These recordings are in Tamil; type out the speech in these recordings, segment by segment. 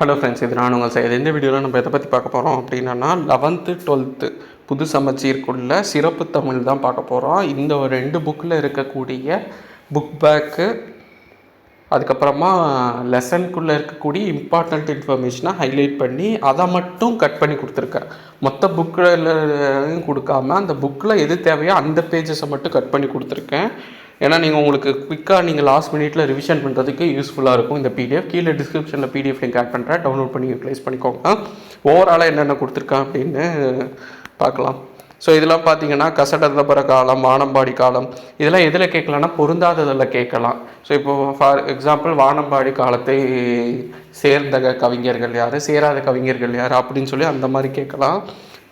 ஹலோ ஃப்ரெண்ட்ஸ் இது நான் உங்கள் செய்ய இந்த வீடியோவில் நம்ம எதை பற்றி பார்க்க போகிறோம் அப்படின்னா லெவன்த்து டுவெல்த்து புது சமச்சீர்க்குள்ள சிறப்பு தமிழ் தான் பார்க்க போகிறோம் இந்த ஒரு ரெண்டு புக்கில் இருக்கக்கூடிய புக் பேக்கு அதுக்கப்புறமா லெசனுக்குள்ளே இருக்கக்கூடிய இம்பார்ட்டண்ட் இன்ஃபர்மேஷனை ஹைலைட் பண்ணி அதை மட்டும் கட் பண்ணி கொடுத்துருக்கேன் மொத்த புக்கில் கொடுக்காம அந்த புக்கில் எது தேவையோ அந்த பேஜஸை மட்டும் கட் பண்ணி கொடுத்துருக்கேன். ஏன்னா நீங்கள் உங்களுக்கு குவிக்காக நீங்கள் லாஸ்ட் மினிட்ல ரிவிஷன் பண்ணுறதுக்கு யூஸ்ஃபுல்லாக இருக்கும். இந்த பிடிஎஃப் கீழே டிஸ்கிரிப்ஷனில் பிடிஎஃப் லிங்க் ஆட் பண்ணுறேன் டவுன்லோட் பண்ணி யூட்டிலைஸ் பண்ணிக்கோங்க. ஓவராலாக என்னென்ன கொடுத்துருக்கேன் அப்படின்னு பார்க்கலாம். ஸோ இதெல்லாம் பார்த்தீங்கன்னா கசடதபர காலம் வானம்பாடி காலம் இதெல்லாம் எதில் கேட்கலாம்னா பொருந்தாததில் கேட்கலாம். ஸோ இப்போ ஃபார் எக்ஸாம்பிள் வானம்பாடி காலத்தை சேர்ந்த கவிஞர்கள் யார்? சேராத கவிஞர்கள் யார்? அப்படின்னு சொல்லி அந்த மாதிரி கேட்கலாம்.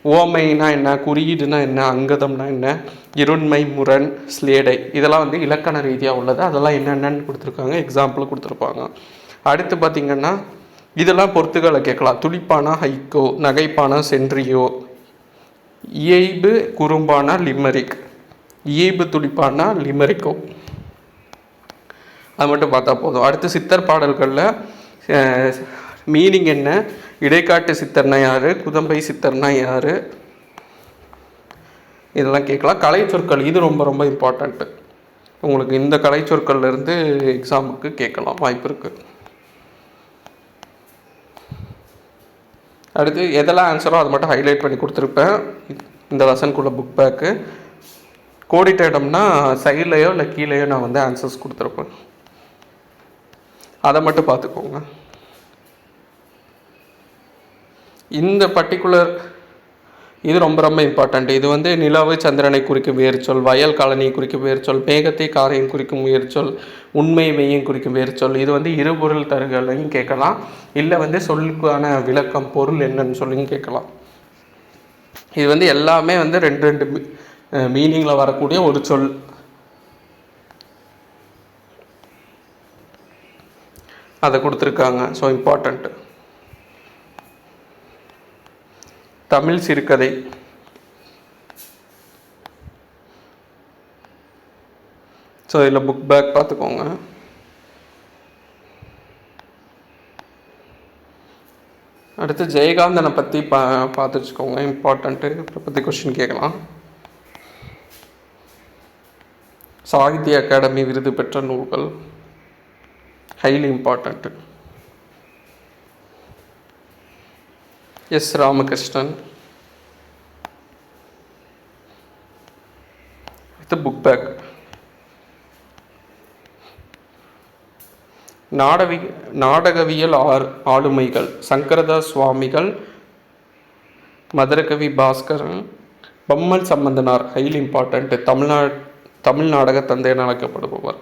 ஓமைனா என்ன? குறியீடுனா என்ன? அங்கதம்னா என்ன? இருண்மை முரண் ஸ்லேடை இதெல்லாம் வந்து இலக்கண ரீதியாக உள்ளது. அதெல்லாம் என்னென்னு கொடுத்துருக்காங்க. எக்ஸாம்பிள் கொடுத்துருப்பாங்க. அடுத்து பார்த்திங்கன்னா இதெல்லாம் பொறுத்துக்களை கேட்கலாம். துளிப்பானா ஹைக்கோ நகைப்பானா சென்ட்ரியோ. இயைபு குறும்பானா லிமரிக். இயைபு துளிப்பானா லிமரிக்கோ. அது மட்டும் பார்த்தா போதும். அடுத்து சித்தர் பாடல்களில் மீனிங் என்ன? இடைக்காட்டு சித்தர்னா யார்? குதம்பை சித்தர்னா யார்? இதெல்லாம் கேட்கலாம். கலை சொற்கள் இது ரொம்ப ரொம்ப இம்பார்ட்டண்ட்டு உங்களுக்கு இந்த கலை சொற்கள்லேருந்து எக்ஸாமுக்கு கேட்கலாம். வாய்ப்பு இருக்குது அடுத்து எதெல்லாம் ஆன்சரோ அதை மட்டும் ஹைலைட் பண்ணி கொடுத்துருப்பேன். இந்த லெசனுக்குள்ள புக் பேக்கு கோடிட்ட இடம்னா சைட்லேயோ இல்லை கீழேயோ நான் வந்து ஆன்சர்ஸ் கொடுத்துருப்பேன். அதை மட்டும் பார்த்துக்கோங்க. இந்த பர்டிகுலர் இது ரொம்ப ரொம்ப இம்பார்ட்டண்ட் இது வந்து நிலவு சந்திரனை குறிக்கும் வேர்ச்சொல் வயல் காலனியை குறிக்கும் வேர்ச்சொல் மேகத்தை காரையும் குறிக்கும் வேர்ச்சொல் உண்மை மெய்யும் குறிக்கும் வேர்ச்சொல் இது வந்து இருபொருள் தருகளையும் கேட்கலாம். இல்லை வந்து சொல்லுக்கான விளக்கம் பொருள் என்னன்னு சொல்லியும் கேட்கலாம். இது வந்து எல்லாமே வந்து ரெண்டு ரெண்டு மீனிங்கில் வரக்கூடிய ஒரு சொல். அதை கொடுத்துருக்காங்க. ஸோ இம்பார்ட்டண்ட்டு தமிழ் சிறுகதை. ஸோ இதில் புக் பேக் பார்த்துக்கோங்க. அடுத்து ஜெயகாந்தனை பற்றி பா பார்த்து வச்சுக்கோங்க இம்பார்ட்டண்ட்டு இப்போ பற்றி கொஷின் கேட்கலாம். சாகித்ய அகாடமி விருது பெற்ற நூல்கள். Highly important S Ramakrishnan. With book back நாடவி நாடகவியல் ஆர் ஆளுமைகள். சங்கரதாஸ் சுவாமிகள் மதுரகவி பாஸ்கரன் பம்மல் சம்பந்தனார் ஹைலி இம்பார்ட்டண்ட்டு தமிழ்நாட் தமிழ் நாடக தந்தை என அழைக்கப்படுபவர்.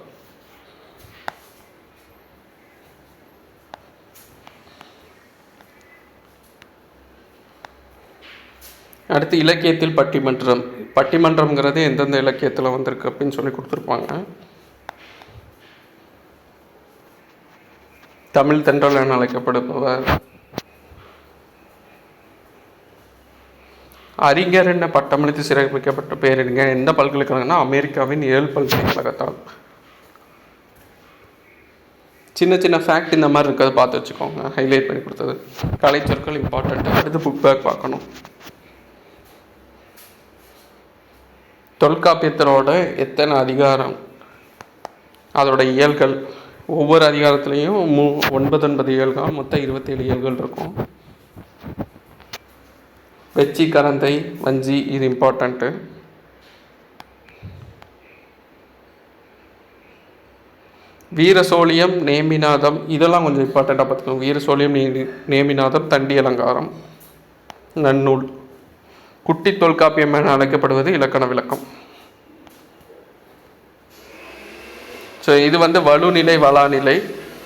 அடுத்து இலக்கியத்தில் பட்டிமன்றம். பட்டிமன்றம்ங்கிறது எந்தெந்த இலக்கியத்தில் வந்திருக்கு அப்படின்னு சொல்லி கொடுத்துருப்பாங்க. தமிழ் தென்றல் என அழைக்கப்படுபவர். அறிஞர் என்ன பட்டமளித்து சிறப்பிக்கப்பட்ட பேரறிஞர் எந்த பல்கலைக்கழகம்னா அமெரிக்காவின் ஏழு பல்கலைக்கழகத்தால் சின்ன சின்ன ஃபேக்ட் இந்த மாதிரி இருக்கிறத பார்த்து வச்சுக்கோங்க. ஹைலைட் பண்ணி கொடுத்தது. கலை சொற்கள் இம்பார்ட்டண்ட் அடுத்து புக் பேக் பார்க்கணும். தொல்காப்பியத்தினோட எத்தனை அதிகாரம்? அதோட இயல்கள். ஒவ்வொரு அதிகாரத்துலேயும் மூ ஒன்பது ஒன்பது இயல்கள் மொத்தம் இருபத்தேழு இயல்கள் இருக்கும். வெச்சி கரந்தை வஞ்சி இது இம்பார்ட்டண்ட்டு வீரசோழியம் நேமிநாதம் இதெல்லாம் கொஞ்சம் இம்பார்ட்டண்ட்டாக பார்த்துக்கோங்க வீரசோழியம் நேமிநாதம் தண்டி அலங்காரம் நன்னூல். குட்டி தொல்காப்பியம் என அழைக்கப்படுவது இலக்கண விளக்கம். ஸோ இது வந்து வலுநிலை வளாநிலை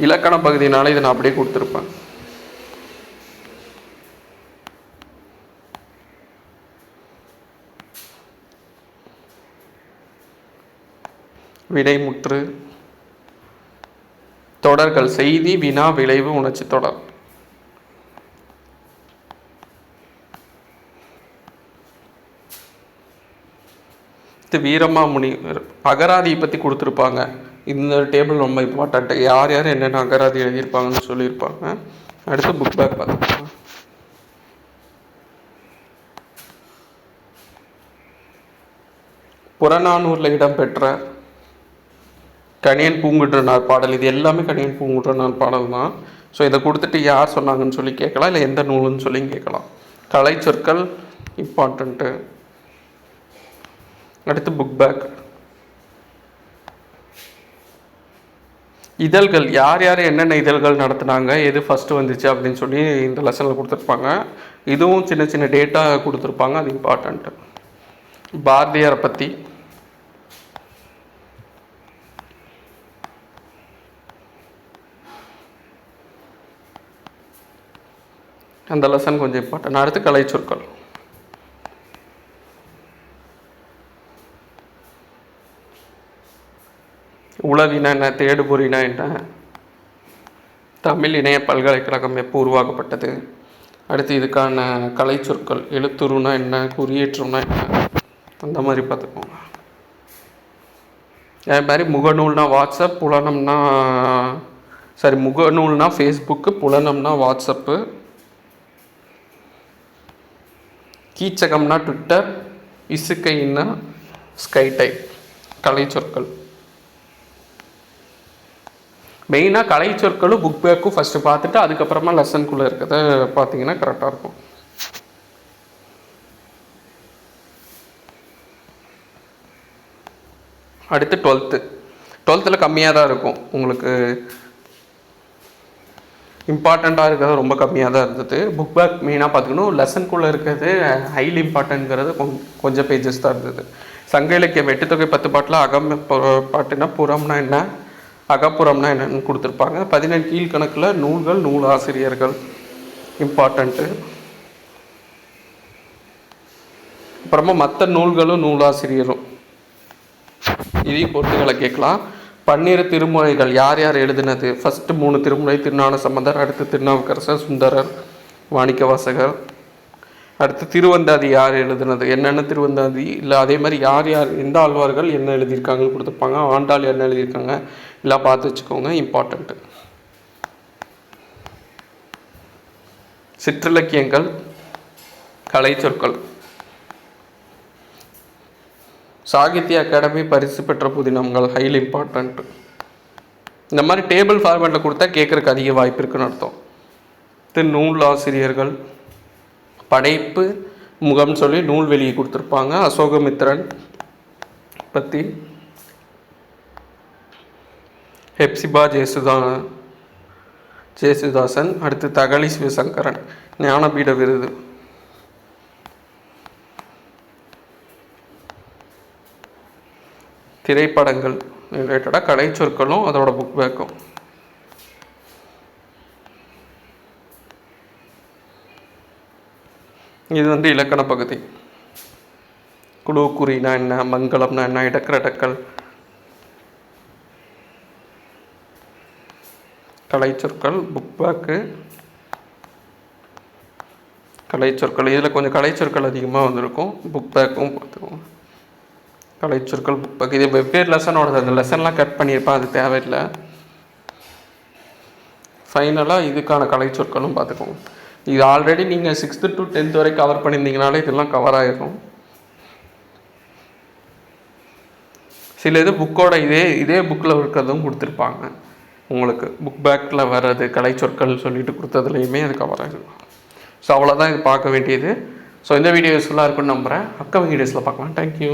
இலக்கண பகுதினால இதை நான் அப்படியே கொடுத்துருப்பேன். விடைமுற்று தொடர்கள் செய்தி வினா விளைவு உணர்ச்சி தொடர். இது வீரமாமுனி அகராதியை பற்றி கொடுத்துருப்பாங்க. இந்த டேபிள் ரொம்ப இம்பார்ட்டண்ட்டு யார் யார் என்னென்ன அகராதி எழுதியிருப்பாங்கன்னு சொல்லியிருப்பாங்க. அடுத்து புக் பேக் பார்த்துக்கலாம் புறநானூரில் இடம்பெற்ற கணியன் பூங்குன்றனார் பாடல் இது எல்லாமே கணியன் பூங்குன்றனார் பாடல் தான். ஸோ இதை கொடுத்துட்டு யார் சொன்னாங்கன்னு சொல்லி கேட்கலாம் இல்லை எந்த நூலுன்னு சொல்லி கேட்கலாம். கலை சொற்கள் இம்பார்ட்டண்ட்டு அடுத்து புக் பேக் இதழ்கள் யார் யார் என்னென்ன இதழ்கள் நடத்துனாங்க எது ஃபஸ்ட்டு வந்துச்சு அப்படின்னு சொல்லி இந்த லெசனில் கொடுத்துருப்பாங்க. இதுவும் சின்ன சின்ன டேட்டா கொடுத்துருப்பாங்க. அது இம்பார்ட்டண்ட்டு பாரதியாரை பற்றி அந்த லெசன் கொஞ்சம் இம்பார்ட்டன் அடுத்து கலை சொற்கள் உளவின என்ன தேடுபொறினா என்ன தமிழ் இணைய பல்கலைக்கழகம் எப்போ உருவாக்கப்பட்டது? அடுத்து இதுக்கான கலை சொற்கள் எழுத்துருனா என்ன குறியேற்றம்னா என்ன? அந்த மாதிரி பார்த்துக்கோங்க. அதே மாதிரி முகநூல்னா வாட்ஸ்அப் புலனம்னா சாரி முகநூல்னா ஃபேஸ்புக்கு புலனம்னா வாட்ஸ்அப்பு கீச்சகம்னா ட்விட்டர் இசுக்கைன்னா ஸ்கை டைப் கலை சொற்கள். மெயினாக கலை சொற்களும் புக் பேக்கும் ஃபஸ்ட்டு பார்த்துட்டு அதுக்கப்புறமா லெசனுக்குள்ளே இருக்கிறத பார்த்தீங்கன்னா கரெக்டாக இருக்கும். அடுத்து டுவெல்த்து டுவெல்த்தில் கம்மியாக தான் இருக்கும். உங்களுக்கு இம்பார்ட்டண்ட்டாக இருக்கிறது ரொம்ப கம்மியாக தான் இருந்தது. புக் பேக் மெயினாக பார்த்துக்கணும். லெசனுக்குள்ளே இருக்கிறது ஹைலி இம்பார்ட்டன்ட்ங்கிறது கொஞ்சம் பேஜஸ் தான் இருந்தது. சங்க இலக்கிய வெட்டுத்தொகை பத்து பாட்டில் அகம் பு- பாட்டுனா புறம்னா என்ன? அகப்புறம்னா என்னென்னு கொடுத்துருப்பாங்க. பதினெண் கீழ்கணக்கில் நூல்கள் நூல் ஆசிரியர்கள். இம்பார்ட்டண்ட்டு அப்புறமா மற்ற நூல்களும் நூலாசிரியரும் இதையும் பொறுத்துகளை கேட்கலாம். பன்னிரு திருமுறைகள். யார் யார் எழுதினது? ஃபஸ்ட்டு மூணு திருமுறை. திருஞான சம்பந்தர் அடுத்து திருநாவுக்கரசர் சுந்தரர் வாணிக்க வாசகர் அடுத்து திருவந்தாதி யார் எழுதுனது? என்னென்ன திருவந்தாதி? இல்லை அதே மாதிரி யார் யார் எந்த ஆழ்வார்கள் என்ன எழுதியிருக்காங்கன்னு கொடுத்துருப்பாங்க? ஆண்டாள் என்ன எழுதியிருக்காங்க? எல்லாம் பார்த்து வச்சுக்கோங்க இம்பார்ட்டண்ட்டு சிற்றிலக்கியங்கள் கலை சொற்கள். சாகித்ய அகாடமி பரிசு பெற்ற புதினங்கள் ஹைலி இம்பார்ட்டண்ட் இந்த மாதிரி டேபிள் ஃபார்மேட்டில் கொடுத்தா கேட்குறக்கு அதிக வாய்ப்பு இருக்குன்னு அர்த்தம். தென் நூல் ஆசிரியர்கள் படைப்பு முகம் சொல்லி நூல் வெளியே கொடுத்துருப்பாங்க. அசோகமித்ரன் பற்றி ஹெப்சிபா ஜேசுதா ஜேசுதாசன் அடுத்து தகலி சிவசங்கரன் ஞானபீட விருது. திரைப்படங்கள் ரிலேட்டடாக கலை சொற்களும் அதோட புக் பேக்கும் இது வந்து இலக்கண பகுதி. குழு குறினா என்ன மங்களம்னா என்ன இடக்கரடக்கல் கலை சொற்கள் புக் பேக்கு கலை சொற்கள் இதில் கொஞ்சம் கலை சொற்கள் அதிகமாக வந்திருக்கும். புக் பேக்கும் பார்த்துக்கோங்க. கலை சொற்கள் புக் பேக் இது வெவ்வேறு லெசனோட அந்த லெசன்லாம் கட் பண்ணியிருப்பேன். அது தேவையில்லை. ஃபைனலாக இதுக்கான கலை சொற்களும் பார்த்துக்கோங்க. இது ஆல்ரெடி நீங்கள் சிக்ஸ்த்து டு டென்த் வரை கவர் பண்ணியிருந்தீங்கனாலே இதெல்லாம் கவர் ஆகிடும் சில இது புக்கோட இதே இதே புக்கில் இருக்கிறதும் கொடுத்துருப்பாங்க. உங்களுக்கு புக் பேக்கில் வர்றது கலை சொற்கள் சொல்லிட்டு கொடுத்ததுலையுமே அது கவர் ஆகிடும் ஸோ அவ்வளோதான் இது பார்க்க வேண்டியது. ஸோ இந்த வீடியோ யூஸ்ஃபுல்லாக இருக்கும்னு நம்புகிறேன் அக்கம் வீடியோஸில் பார்க்கலாம். தேங்க்யூ